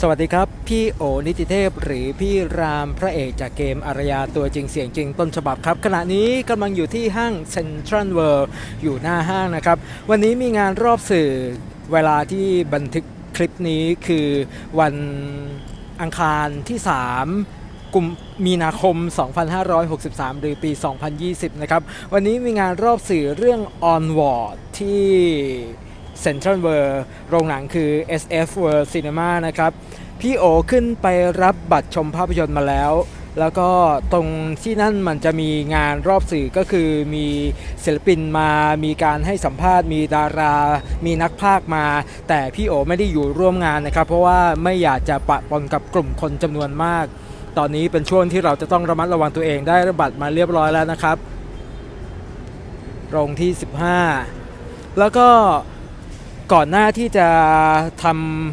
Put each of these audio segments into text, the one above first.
สวัสดีครับ พี่โอนิติเทพหรือพี่รามพระเอกจากเกมอารยาตัวจริงเสียงจริงต้นฉบับครับ ขณะนี้กำลังอยู่ที่ห้างเซ็นทรัลเวิลด์อยู่หน้าห้างนะครับ วันนี้มีงานรอบสื่อเวลาที่บันทึกคลิปนี้คือวันอังคารที่ 3กุมมีนาคม 2563 หรือปี 2020 นะครับ วันนี้มีงานรอบสื่อเรื่อง Onward ที่ Central World โรงหนังคือ SF World Cinema นะครับ พี่โอขึ้นไปรับบัตรชมภาพยนตร์มาแล้ว แล้วก็ตรงที่นั่นมันจะมีงานรอบสื่อก็คือมีศิลปินมา มีการให้สัมภาษณ์ มีดารา มีนักพากมา แต่พี่โอไม่ได้อยู่ร่วมงานนะครับ เพราะว่าไม่อยากจะปะปนกับกลุ่มคนจำนวนมาก ตอนนี้เป็นช่วงที่เราจะต้องระมัดระวังตัวเองได้รับบัตรมาเรียบร้อยแล้วนะครับ โรงที่ 15 แล้วก็ ก่อนหน้าที่จะท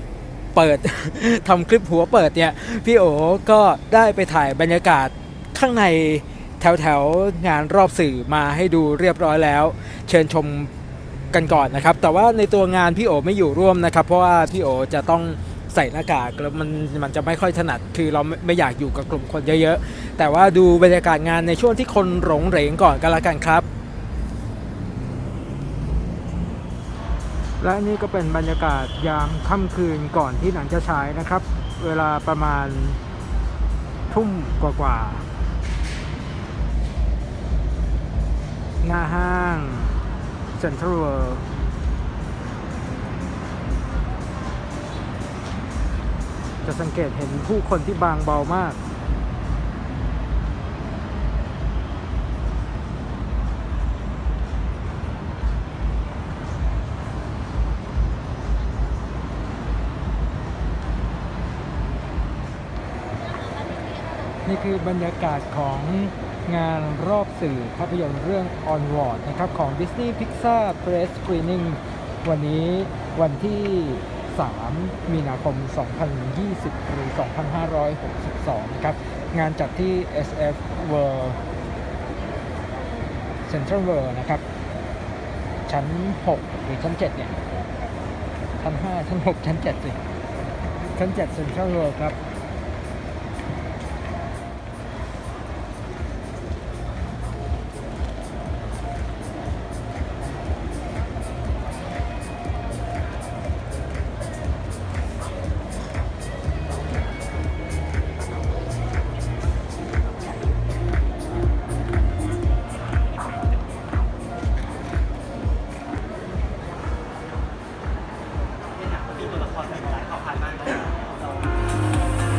ำเปิด ทำคลิปหัวเปิดเนี่ย พี่โอก็ได้ไปถ่ายบรรยากาศข้างในแถวแถวงานรอบสื่อมาให้ดูเรียบร้อยแล้ว เชิญชมกันก่อนนะครับ แต่ว่าในตัวงานพี่โอไม่อยู่ร่วมนะครับ เพราะว่าพี่โอจะต้องใส่หน้ากากแล้วมันมันจะไม่ค่อยถนัดคือเราไม่ไม่อยากอยู่กับกลุ่มคนเยอะๆ แต่ว่าดูบรรยากาศงานในช่วงที่คนหลงเหรงก่อนกันละกันครับ และนี่ก็เป็นบรรยากาศยามค่ำคืนก่อนที่หนังจะฉายนะครับ เวลาประมาณทุ่มกว่าๆ หน้าห้างเซ็นทรัลเวิลด์จะสังเกตเห็นผู้คนที่บางเบามาก นี่คือบรรยากาศของงานรอบสื่อภาพยนตร์เรื่อง Onward นะครับของ Disney Pixar Press Screening วันนี้วันที่ 3 มีนาคม 2020 หรือ 2562 นะครับ งานจัดที่ SF World Central World นะครับ ชั้น 6 หรือชั้น 7 เนี่ย ชั้น 5 ชั้น 6 ชั้น 7 สิ ชั้น 7 Central World ครับ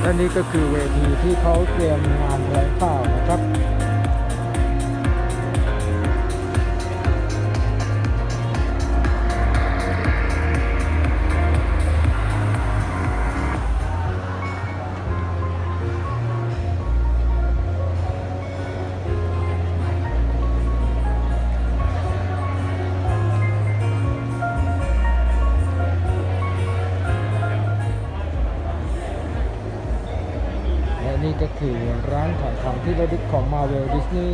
และนี่ก็คือเวทีที่เขาเตรียมงานแถลงข่าวนะครับ นี่ก็คือร้านขายของที่ระลึกของ Marvel Disney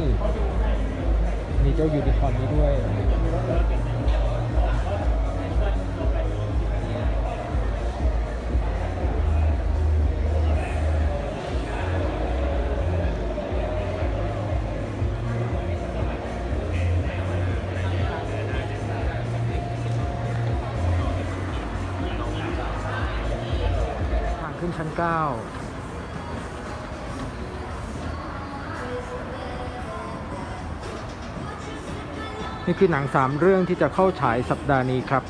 มีเจ้ายูนิคอร์นนี้ด้วยขึ้นชั้น 9 นี่คือหนัง3เรื่องที่จะเข้าฉายสัปดาห์นี้ครับ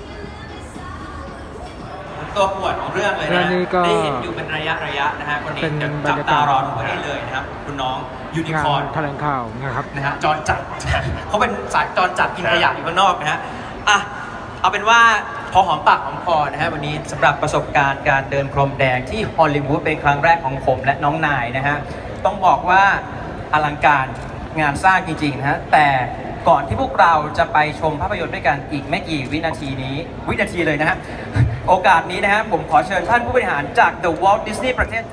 ตัวปวดของเรื่องเลยและนะนี่ก็ได้เห็นอยู่เป็นระยะระยะนะฮะคนนี้เป็นจะบรจับรยากาศตารอดูไว้ได้เลยนะครับ คุณน้องยูนิงาคอร์นนแถลงข่าวนะครับ นะฮะจอนจัด เขาเป็นสายจอนจัดกินขยะอยู่ข้างนอกนะฮะอะเอาเป็นว่าพอหอมปากหอมคอนะฮะวันนี้สำหรับประสบการณ์การเดินพรมแดงที่ฮอลลีวูดเป็นครั้งแรกของผมและน้องนายนะฮะต้องบอกว่าอลังการงานสร้างจริงๆนะฮะแต่ ก่อนที่พวกเราจะไปชมภาพยนตร์ด้วยกันอีกไม่กี่วินาทีนี้ วินาทีเลยนะฮะ โอกาสนี้นะฮะผมขอเชิญท่านผู้บริหารจาก The Walt Disney ประเทศ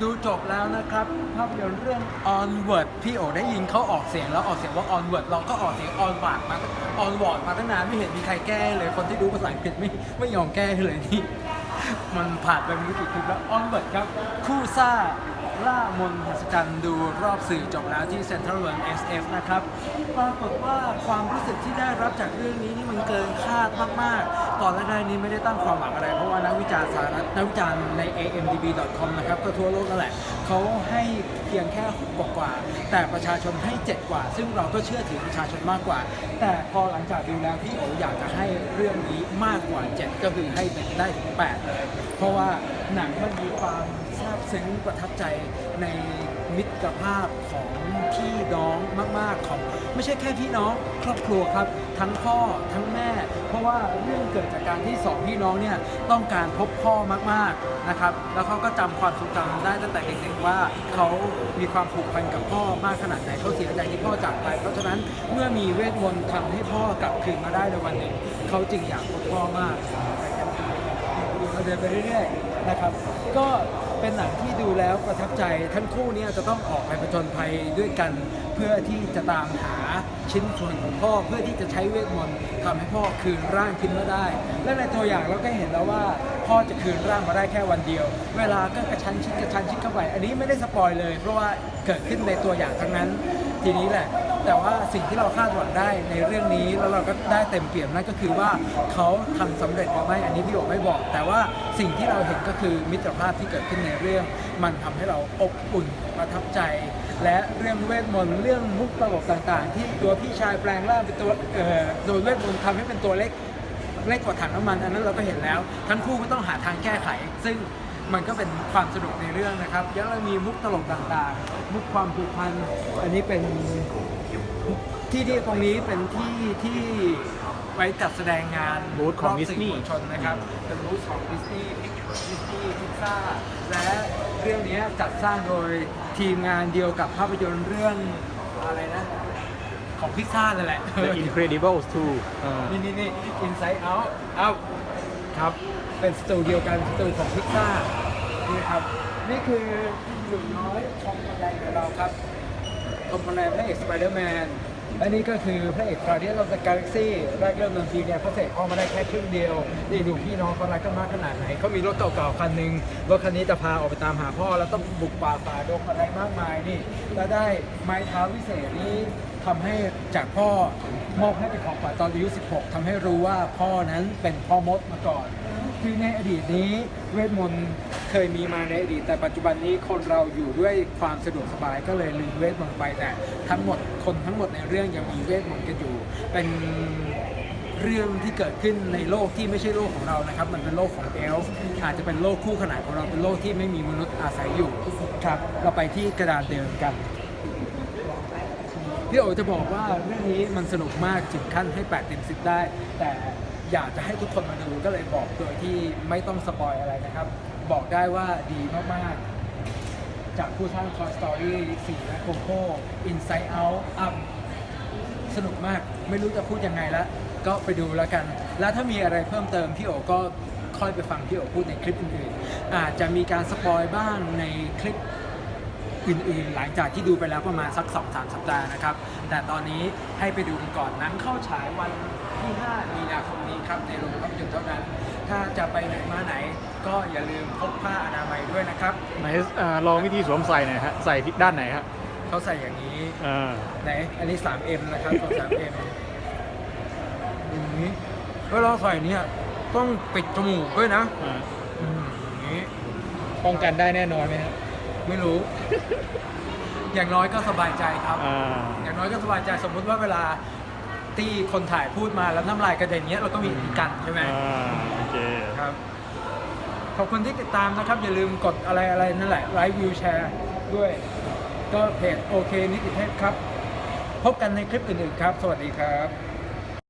ดูจบแล้วนะครับภาพยนตร์เรื่อง Onward พี่โอได้ยินเขาออกเสียงแล้วออกเสียงว่า Onward เราก็ออกเสียง Onward มา Onward มาตั้งนานไม่เห็นมีใครแก้เลย คนที่รู้ภาษาอังกฤษไม่ไม่ยอมแก้เลยนี่ มันผ่านไปไม่รู้กี่คลิปแล้วออนเบิร์ดครับคู่ซ่าล่ามนหัศจรรย์ดูรอบสื่อจบแล้วที่ Central World SF นะครับปรากฏว่าความรู้สึกที่ได้รับจากเรื่องนี้นี่มันเกินคาดมากๆ ตอนแรกๆนี้ไม่ได้ตั้งความหวังอะไร เพราะว่านักวิจารณ์สหรัฐนักวิจารณ์ใน amdb.com นะครับก็ทั่วโลกนั่นแหละเขาให้เพียงแค่6กกว่า แต่ประชาชนให้7กว่า ซึ่งเราก็เชื่อถือประชาชนมากกว่า แต่พอหลังจากดูแล้วพี่โออยากจะให้เรื่องนี้มากกว่า7ก็คือให้เป็นได้ถึง8เลย เพราะว่าหนังมันมีความาบซึ้งประทับใจในมิตรภาพของพี่น้องมาก ๆ ของ ไม่ใช่แค่พี่น้องครอบครัวครับ ทั้งพ่อทั้งแม่ เพราะว่าเรื่องเกิดจากการที่สองพี่น้องเนี่ยต้องการพบพ่อมากๆนะครับ แล้วเขาก็จำความทรงจำได้ตั้งแต่เด็กๆว่าเขามีความผูกพันกับพ่อมากขนาดไหนเขาเสียใจที่พ่อจากไป เพราะฉะนั้นเมื่อมีเวทมนต์ทำให้พ่อกลับคืนมาได้ในวันหนึ่งเขาจึงอยากพบพ่อมากเราเดินไปเรื่อยๆ นะครับก็เป็นหนังที่ดูแล้วประทับใจทั้งคู่เนี่ยจะต้องออกไปผจญภัยด้วยกัน เพื่อที่จะตามหาชิ้นส่วนของพ่อเพื่อที่จะใช้เวทมนต์ทำให้พ่อคืนร่างขึ้นมาได้ และในตัวอย่างเราก็เห็นแล้วว่า พ่อจะคืนร่างมาได้แค่วันเดียว เวลาก็กระชั้นชิดกระชั้นชิดเข้าไปอันนี้ไม่ได้สปอยเลย เพราะว่าเกิดขึ้นในตัวอย่างทั้งนั้น ทีนี้แหละ แต่ว่าสิ่งที่เราคาดหวังได้ในเรื่องนี้แล้วเราก็ได้เต็มเปี่ยมนั่นก็คือว่าเขาทำสำเร็จหรือไม่อันนี้พี่โอไม่บอก แต่ว่าสิ่งที่เราเห็นก็คือมิตรภาพที่เกิดขึ้นในเรื่อง มันทำให้เราอบอุ่นประทับใจ และเรื่องเวทมนต์เรื่องมุกตลกต่างๆ ที่ตัวพี่ชายแปลงร่างเป็นตัวเอ่อโดยเวทมนต์ทำให้เป็นตัวเล็กเล็กกว่าถังน้ำมันอันนั้นเราก็เห็นแล้ว ทั้งคู่ก็ต้องหาทางแก้ไข ซึ่ง มันก็เป็นความสนุกในเรื่องนะครับ ยังเรามีมุกตลกต่างๆ มุกความผูกพัน อันนี้เป็นที่ที่ตรงนี้เป็นที่ที่ไว้จัดแสดงงานบูธของรบสื่ Disney มวลชนนะครับเป็นบูธของดิสนีย์ดิสนีย์พิซซ่าและเรื่องนี้จัดสร้างโดยทีมงานเดียวกับภาพยนตร์เรื่องอะไรนะของพิซซ่านั่นแหละ The Incredibles 2อ่านี่นี่นี่ Inside Out Out ครับเป็นสตูดิโอกันสตูของพิซซ่านี่ครับนี่คือหนุ่มน้อยทอมพอลแลนด์ของเราครับทอมพลแลนด์พระเอกสไปเดอร์แมนและนี่ก็คือพระเอก Guardian of the Galaxy แรกเริ่มเดิมทีเนี่ยเขาเสกพ่อมาได้แค่ครึ่งเดียวนี่ดูพี่น้องเขารักกันมากขนาดไหนเขามีรถเก่าๆคันหนึ่งรถคันนี้จะพาออกไปตามหาพ่อแล้วต้องบุกป่าฝ่าดงอะไรมากมายนี่แล้วได้ไม้เท้าวิเศษนี้ ทำให้จากพ่อมอบให้เป็นของขวัญตอนอายุ 16ทำให้รู้ว่าพ่อนั้นเป็นพ่อมดมาก่อน คือในอดีตนี้เวทมนต์เคยมีมาในอดีต แต่ปัจจุบันนี้คนเราอยู่ด้วยความสะดวกสบายก็เลยลืมเวทมนต์ไปแต่ทั้งหมดคนทั้งหมดในเรื่องยังมีเวทมนต์กันอยู่ เป็นเรื่องที่เกิดขึ้นในโลกที่ไม่ใช่โลกของเรานะครับ มันเป็นโลกของเอลฟ์อาจจะเป็นโลกคู่ขนานของเราเป็นโลกที่ไม่มีมนุษย์อาศัยอยู่ครับ เราไปที่กระดานเดิมกัน พี่โอจะบอกว่าเรื่องนี้มันสนุกมากถึงขั้นให้8เต็ม10 ได้ แต่อยากจะให้ทุกคนมาดูก็เลยบอกโดยที่ไม่ต้องสปอยอะไรนะครับ บอกได้ว่าดีมากๆ จากผู้สร้าง Toy Story 4 และ Coco Inside Out Up สนุกมากไม่รู้จะพูดยังไงล้วก็ไปดูแล้วกัน แล้วถ้ามีอะไรเพิ่มเติมพี่โอก็ค่อยไปฟังพี่โอพูดในคลิปอื่นๆอาจจะมีการสปอยบ้างในคลิป อื่นๆ หลังจากที่ดูไปแล้วประมาณสัก 2-3 สัปดาห์นะครับ แต่ตอนนี้ให้ไปดูกันก่อนหนังเข้าฉายวันที่ 5 มีนาคมนี้ครับในโรงภาพยนตร์เท่านั้น ถ้าจะไปไหนมาไหน ก็อย่าลืมพกผ้าอนามัยด้วยนะครับ ไหนอ่าลองวิธีสวมใส่หน่อยฮะ ใส่ที่ด้านไหนฮะเขาใส่อย่างนี้อ่าไหน อันนี้ 3M นะครับตัว 3M อย่างนี้เวลาใส่เนี่ยต้องปิดจมูกด้วยนะอ่าอืมอย่างนี้ ป้องกันได้แน่นอนไหมฮะ ไม่รู้ อย่างน้อยก็สบายใจครับ อ่า อย่างน้อยก็สบายใจสมมุติว่าเวลาที่คนถ่ายพูดมาแล้วน้ำลายกระเด็นเนี้ยเราก็มีกันใช่ไหมอ่าโอเค ครับขอบคุณที่ติดตามนะครับ อย่าลืมกดอะไรอะไรนั่นแหละไลค์วิวแชร์ด้วย ก็เพจโอเคนิติเทศครับ พบกันในคลิปอื่นๆครับ สวัสดีครับ